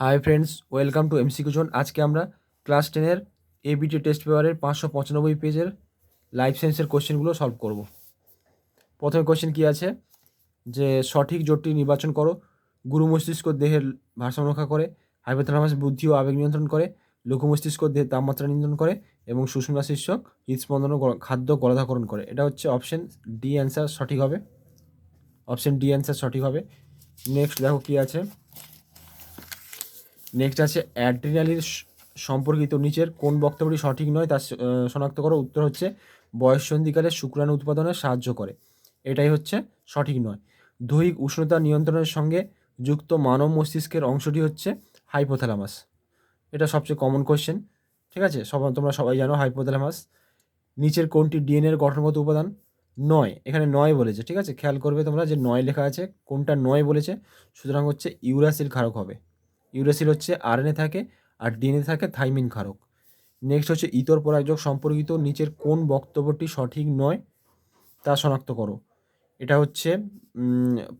Hi friends, welcome to MCQ zone আজকে আমরা class টেনের এবিটি টেস্ট পেপারের পাঁচশো পঁচানব্বই পেজের লাইফ সায়েন্সের কোশ্চেনগুলো সলভ করব। প্রথমে কোশ্চেন কী আছে? যে সঠিক জোটটি নির্বাচন করো। গুরু মস্তিষ্ক দেহের ভারসাম্য রক্ষা করে হাইপোথ্যালামাস বুদ্ধি ও আবেগ নিয়ন্ত্রণ করে, লঘু মস্তিষ্ক দেহের তাপমাত্রা নিয়ন্ত্রণ করে এবং সুষমা শীর্ষক হৃদস্পন্দন খাদ্য গলাধাকরণ করে। এটা হচ্ছে অপশন ডি অ্যান্সার সঠিক হবে। অপশন ডি অ্যান্সার সঠিক হবে। নেক্সট দেখো কী আছে। নেক্সট আছে অ্যাড্রিনালির সম্পর্কিত নিচের কোন বক্তব্যটি সঠিক নয় তা শনাক্ত করো উত্তর হচ্ছে বয়ঃসন্ধিকালে শুক্রাণু উৎপাদনে সাহায্য করে। এটাই হচ্ছে সঠিক নয়। দৈহিক উষ্ণতা নিয়ন্ত্রণের সঙ্গে যুক্ত মানব মস্তিষ্কের অংশটি হচ্ছে হাইপোথ্যালামাস এটা সবচেয়ে কমন কোয়েশ্চেন ঠিক আছে? সব, তোমরা সবাই জানো হাইপোথ্যালামাস নিচের কোনটি ডিএনএর গঠনগত উপাদান? নয়। এখানে নয় বলেছে, ঠিক আছে? খেয়াল করবে তোমরা যে নয় লেখা আছে, কোনটা নয় বলেছে, সুতরাং হচ্ছে ইউরাসিল ক্ষারক হবে। ইউরেসিল হচ্ছে আরএনএ থাকে আর ডিএনএ থাকে থাইমিন ক্ষারক। নেক্সট হচ্ছে ইতর পরাগযোগ সম্পর্কিত নিচের কোন বক্তব্যটি সঠিক নয় তা শনাক্ত করো। এটা হচ্ছে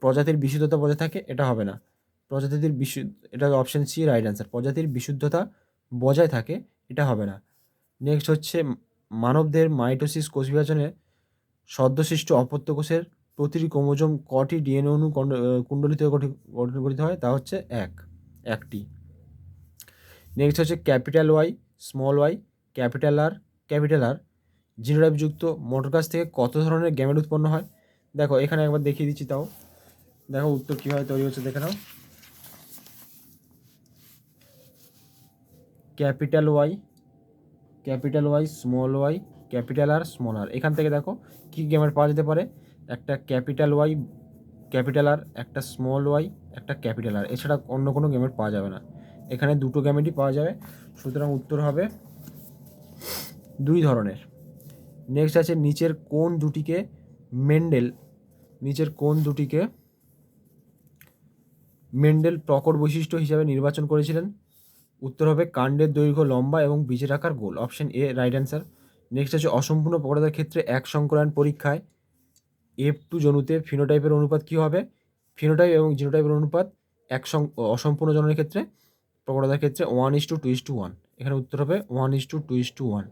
প্রজাতির বিশুদ্ধতা বজায় থাকে, এটা হবে না। প্রজাতির বিশুদ্ধ এটা অপশান সি রাইট অ্যান্সার প্রজাতির বিশুদ্ধতা বজায় থাকে, এটা হবে না। নেক্সট হচ্ছে মানবদের মাইটোসিস কোষ বিভাজনে সদ্যসৃষ্ট অপত্য কোষের প্রতিটি ক্রোমোজোম কটি ডিএনএ কন্ড- কুণ্ডলিত গঠিত হয়? তা হচ্ছে এক। একটি। নেক্সট হচ্ছে capital Y small Y capital R capital R জিনোটাইপযুক্ত মোটর গাছ থেকে কত ধরনের গ্যামেট উৎপন্ন হয়? দেখো, এখানে একবার দেখিয়ে দিচ্ছি তাও। দেখো, উত্তর কীভাবে তৈরি হচ্ছে দেখে নাও। Capital Y capital Y small Y capital R small R এখান থেকে দেখো, কী গ্যামেট পাওয়া যেতে পারে? একটা ক্যাপিটাল ওয়াই ক্যাপিটাল আর, একটা স্মল ওয়াই একটা ক্যাপিটাল আর এছাড়া অন্য কোনো গ্যামেট পাওয়া যাবে না। এখানে দুটো গ্যামেটই পাওয়া যাবে। সুতরাং উত্তর হবে দুই ধরনের। নেক্সট আছে নিচের কোন দুটিকে মেন্ডেল নিচের কোন দুটিকে মেন্ডেল প্রকট বৈশিষ্ট্য হিসাবে নির্বাচন করেছিলেন। উত্তর হবে কাণ্ডের দৈর্ঘ্য লম্বা এবং বীজের আকার গোল। Option A right answer next আছে অসম্পূর্ণ প্রকটতার ক্ষেত্রে এক সংকরায়ন পরীক্ষায় এফ টু জনুতে ফিনোটাইপের অনুপাত কী হবে? ফিনোটাইপ এবং জিনোটাইপের অনুপাত এক অসম্পূর্ণ জনের ক্ষেত্রে প্রকটতার ক্ষেত্রে one is to two is to one এখানে উত্তর হবে one is to two is to one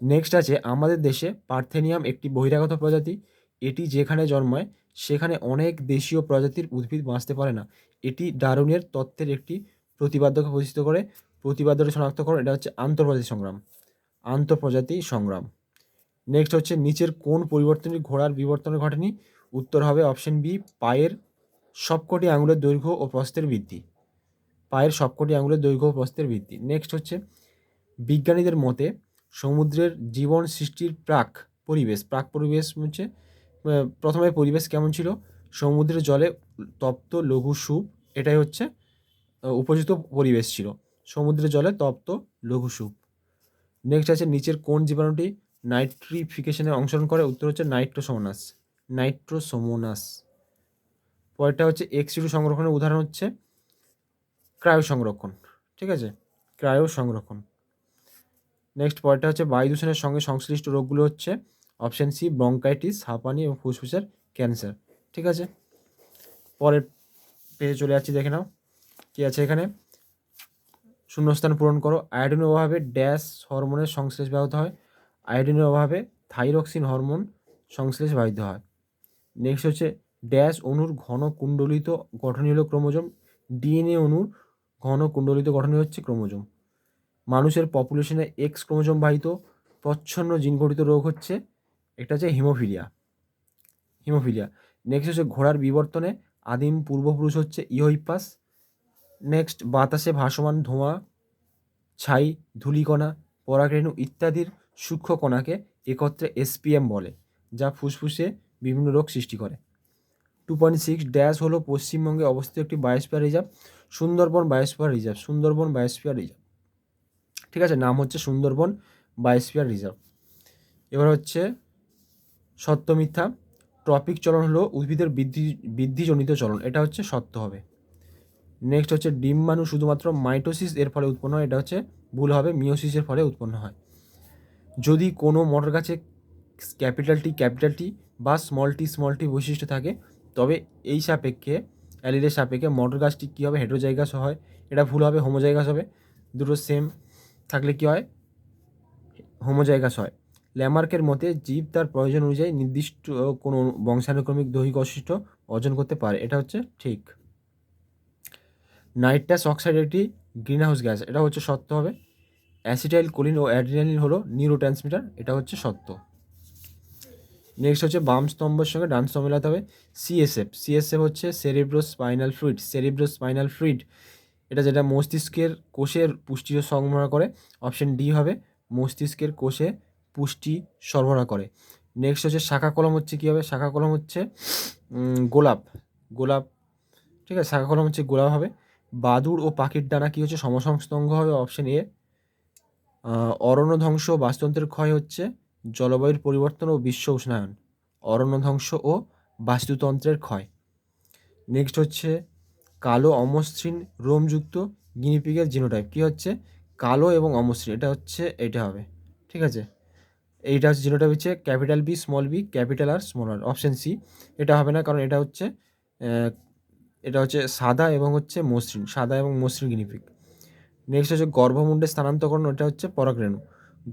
next আছে, আমাদের দেশে পার্থেনিয়াম একটি বহিরাগত প্রজাতি। এটি যেখানে জন্মায়, সেখানে অনেক দেশীয় প্রজাতির উদ্ভিদ বাঁচতে পারে না। এটি ডারুনের তত্ত্বের একটি প্রতিবাদ্যকে প্রতিষ্ঠিত করে প্রতিবাদ্যকে শনাক্ত করে এটা হচ্ছে আন্তঃপ্রজাতি সংগ্রাম। আন্তঃপ্রজাতি সংগ্রাম। নেক্সট হচ্ছে নিচের কোন পরিবর্তনটি ঘোড়ার বিবর্তন ঘটেনি? উত্তর হবে অপশন বি পায়ের সবকটি আঙুলের দৈর্ঘ্য ও প্রস্থের বৃদ্ধি। পায়ের সবকটি আঙুলের দৈর্ঘ্য ও প্রস্থের বৃদ্ধি। নেক্সট হচ্ছে বিজ্ঞানীদের মতে সমুদ্রের জীবন সৃষ্টির প্রাক পরিবেশ প্রাক পরিবেশ হচ্ছে প্রথমে পরিবেশ কেমন ছিল? সমুদ্রের জলে তপ্ত লঘু সুপ, এটাই হচ্ছে উপযুক্ত পরিবেশ ছিল। সমুদ্রের জলে তপ্ত লঘু সুপ। নেক্সট আছে নিচের কোন জীবাণুটি নাইট্রিফিকেশনে অংশগ্রহণ করে, উত্তর হচ্ছে নাইট্রোসোমোনাস নাইট্রোসোমোনাস। পরেরটা হচ্ছে এক্স টু সংরক্ষণের উদাহরণ হচ্ছে ক্রায়ো সংরক্ষণ ঠিক আছে? ক্রায়ো সংরক্ষণ নেক্সট পরেরটা হচ্ছে বায়ু দূষণের সঙ্গে সংশ্লিষ্ট রোগগুলো হচ্ছে অপশান সি ব্রঙ্কাইটিস হাঁপানি এবং ফুসফুসের ক্যান্সার ঠিক আছে? পরের পেজে চলে যাচ্ছি, দেখে নাও কী আছে এখানে। শূন্যস্থান পূরণ করো। আয়োডিনের অভাবে ড্যাশ হরমোনের সংশ্লেষ ব্যাহত হয়। আয়োডিনের অভাবে থাইরক্সিন হরমোন সংশ্লেষ বাহিত হয়। নেক্সট হচ্ছে ড্যাশ অণুর ঘন কুণ্ডলিত গঠনই হলো ক্রোমোজোম। ডিএনএ অণুর ঘন কুণ্ডলিত গঠনই হচ্ছে ক্রোমোজোম। মানুষের পপুলেশনে এক্স ক্রোমোজোম বাহিত। প্রচ্ছন্ন জিনঘটিত রোগ হচ্ছে একটা হচ্ছে হিমোফিলিয়া হিমোফিলিয়া নেক্সট হচ্ছে ঘোড়ার বিবর্তনে আদিম পূর্বপুরুষ হচ্ছে ইওহিপাস নেক্সট বাতাসে ভাসমান ধোঁয়া, ছাই, ধূলিকণা, পরাগরেণু ইত্যাদির সূক্ষ্ম কণাকে একত্রে এসপিএম বলে, যা ফুসফুসে বিভিন্ন রোগ সৃষ্টি করে। টু পয়েন্ট সিক্স ড্যাশ হলো পশ্চিমবঙ্গে অবস্থিত একটি biosphere reserve Sundarban biosphere reserve Sundarban biosphere reserve ঠিক আছে, নাম হচ্ছে সুন্দরবন বায়োস্ফিয়ার রিজার্ভ এবার হচ্ছে সত্য মিথ্যা ট্রপিক চলন হলো উদ্ভিদের বৃদ্ধি, বৃদ্ধিজনিত চলন, এটা হচ্ছে সত্য হবে। নেক্সট হচ্ছে ডিম ডিম্বাণু, শুধুমাত্র মাইটোসিস এর ফলে উৎপন্ন হয়, এটা হচ্ছে ভুল হবে মিওসিসের ফলে উৎপন্ন হয়। যদি কোনো মটর গাছে ক্যাপিটাল টি ক্যাপিটাল টি বা স্মল টি স্মল টি বৈশিষ্ট্য থাকে, তবে এই সাপেক্ষে অ্যালিডের সাপেক্ষে মটর গাছটি কী হবে? হেটেরোজাইগাস হয়। এটা ভুল হবে, হোমোজাইগাস হবে। দুটো সেম থাকলে কী হয়? হোমোজাইগাস হয়। ল্যামার্কের মতে, জীব তার প্রয়োজন অনুযায়ী নির্দিষ্ট কোনো বংশানুক্রমিক দৈহিক বৈশিষ্ট্য অর্জন করতে পারে। এটা হচ্ছে ঠিক। নাইট্রাস অক্সাইড একটি গ্রিনহাউস গ্যাস। এটা হচ্ছে সত্য হবে। অ্যাসিটাইল কোলিন ও অ্যাড্রিনালিন হলো নিউরো ট্রান্সমিটার এটা হচ্ছে সত্য। নেক্সট হচ্ছে বাম স্তম্ভের সঙ্গে ডান স্তম্ভ মেলাতে হবে। সিএসএফ সিএসএফ হচ্ছে cerebrospinal fluid cerebrospinal fluid এটা যেটা মস্তিষ্কের কোষের পুষ্টি সরবরাহ করে অপশন ডি হবে মস্তিষ্কের কোষে পুষ্টি সরবরাহ করে। নেক্সট হচ্ছে শাখা কলম হচ্ছে কী হবে? শাখা কলম হচ্ছে গোলাপ। গোলাপ, ঠিক আছে, শাখা কলম হচ্ছে গোলাপ হবে। বাদুড় ও পাখির ডানা কী হচ্ছে? সমসংস্তঙ্গ হবে অপশন এ অরণ্য ধ্বংস ও বাস্তুতন্ত্রের ক্ষয় হচ্ছে জলবায়ুর পরিবর্তন ও বিশ্ব উষ্ণায়ন। অরণ্য ধ্বংস ও বাস্তুতন্ত্রের ক্ষয়। নেক্সট হচ্ছে কালো অমসৃণ রোমযুক্ত গিনিপিগের জিনোটাইপ কী হচ্ছে? কালো এবং অমসৃণ এটা হচ্ছে, এটা হবে। ঠিক আছে? এইটা হচ্ছে জিনোটাইপ হচ্ছে capital B small B capital R small R option C এটা হবে না, কারণ এটা হচ্ছে এটা হচ্ছে সাদা এবং হচ্ছে মসৃণ। সাদা এবং মসৃণ গিনিপিগ নেক্সট হচ্ছে গর্ভমুণ্ডে স্থানান্তরকরণ, ওটা হচ্ছে পরাগরেণু।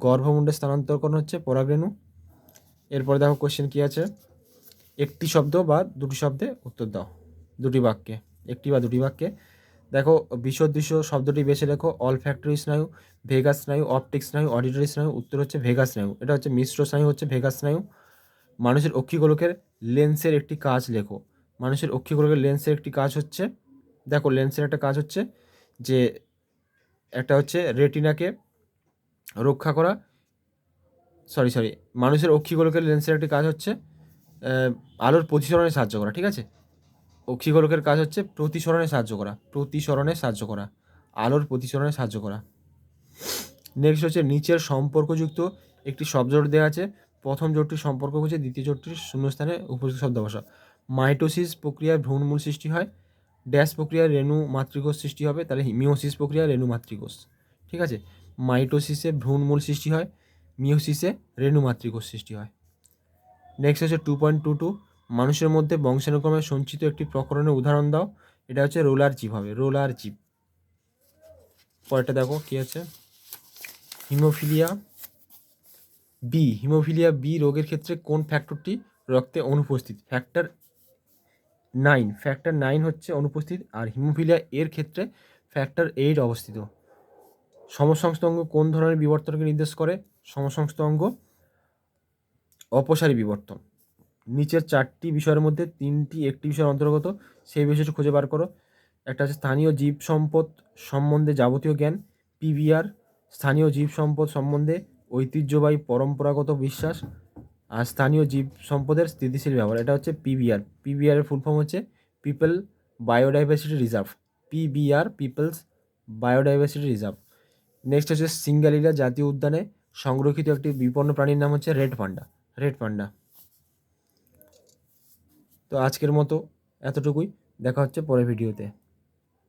গর্ভমুণ্ডে স্থানান্তরকরণ হচ্ছে পরাগরেণু। এরপরে দেখো কোশ্চেন কী আছে? একটি শব্দ বা দুটি শব্দে উত্তর দাও। দুটি বাক্যে, একটি বা দুটি বাক্যে। দেখো বিসদৃশ্য শব্দটি বেছে লেখো অল ফ্যাক্টরি স্নায়ু ভেগা স্নায়ু অপটিক স্নায়ু অডিটরি স্নায়ু, উত্তর হচ্ছে ভেগা স্নায়ু। এটা হচ্ছে মিশ্র স্নায়ু, হচ্ছে ভেগা স্নায়ু। মানুষের অক্ষিগোলকের লেন্সের একটি কাজ লেখো। মানুষের অক্ষিগোলকের লেন্সের একটি কাজ হচ্ছে, দেখো লেন্সের একটা কাজ হচ্ছে যে একটা হচ্ছে রেটিনাকে রক্ষা করা। সরি সরি মানুষের অক্ষিগোলকের লেন্সের একটি কাজ হচ্ছে আলোর প্রতিসরণে সাহায্য করা, ঠিক আছে? অক্ষিগোলকের কাজ হচ্ছে প্রতিসরণে সাহায্য করা, প্রতিসরণে সাহায্য করা, আলোর প্রতিসরণে সাহায্য করা। নেক্সট হচ্ছে নিচের সম্পর্কযুক্ত একটি শব্দজোট দেওয়া আছে, প্রথম জোটটির সম্পর্ক হচ্ছে, দ্বিতীয় জোটটির শূন্যস্থানে উপযুক্ত শব্দ বসা মাইটোসিস প্রক্রিয়ায় ভ্রূণমূল সৃষ্টি হয় ড্যাশ প্রক্রিয়ায় রেণু মাতৃকোষ সৃষ্টি হবে, তাহলে মিওসিস প্রক্রিয়া রেণু মাতৃকোষ। ঠিক আছে? মাইটোসিসে ভ্রূণমূল সৃষ্টি হয় মিওসিসে রেণু মাতৃকোষ সৃষ্টি হয়। নেক্সট হচ্ছে টু পয়েন্ট টু টু মানুষের মধ্যে বংশানুক্রমে সঞ্চিত একটি প্রকরণের উদাহরণ দাও, এটা হচ্ছে রোলার জীব হবে, রোলার জীব পরেরটা দেখো, কী আছে? হিমোফিলিয়া বি হিমোফিলিয়া বি রোগের ক্ষেত্রে কোন ফ্যাক্টরটি রক্তে অনুপস্থিত? ফ্যাক্টর নাইন ফ্যাক্টর নাইন হচ্ছে অনুপস্থিত আর হিমোফিলিয়া এর ক্ষেত্রে ফ্যাক্টর এইট অবস্থিত। সমসংস্থ অঙ্গ কোন ধরনের বিবর্তনকে নির্দেশ করে? সমসংস্থ অঙ্গ অপসারী বিবর্তন। নিচের চারটি বিষয়ের মধ্যে তিনটি একটি বিষয়ের অন্তর্গত, সেই বিষয়টি খুঁজে বার করো। একটা হচ্ছে স্থানীয় জীব সম্পদ সম্বন্ধে যাবতীয় জ্ঞান পিভিআর স্থানীয় জীব সম্পদ সম্বন্ধে ঐতিহ্যবাহী পরম্পরাগত বিশ্বাস আর স্থানীয় জীব সম্পদের স্থিতিশীল ব্যবহার। এটা হচ্ছে পিবিআর পিবিআর ফুল ফর্ম হচ্ছে people biodiversity reserve PBR people's biodiversity reserve next হচ্ছে সিঙ্গালিলা জাতীয় উদ্যানে সংরক্ষিত একটি বিপন্ন প্রাণীর নাম হচ্ছে রেড পান্ডা রেড পান্ডা তো আজকের মতো এতটুকুই। দেখা হচ্ছে পরের ভিডিওতে।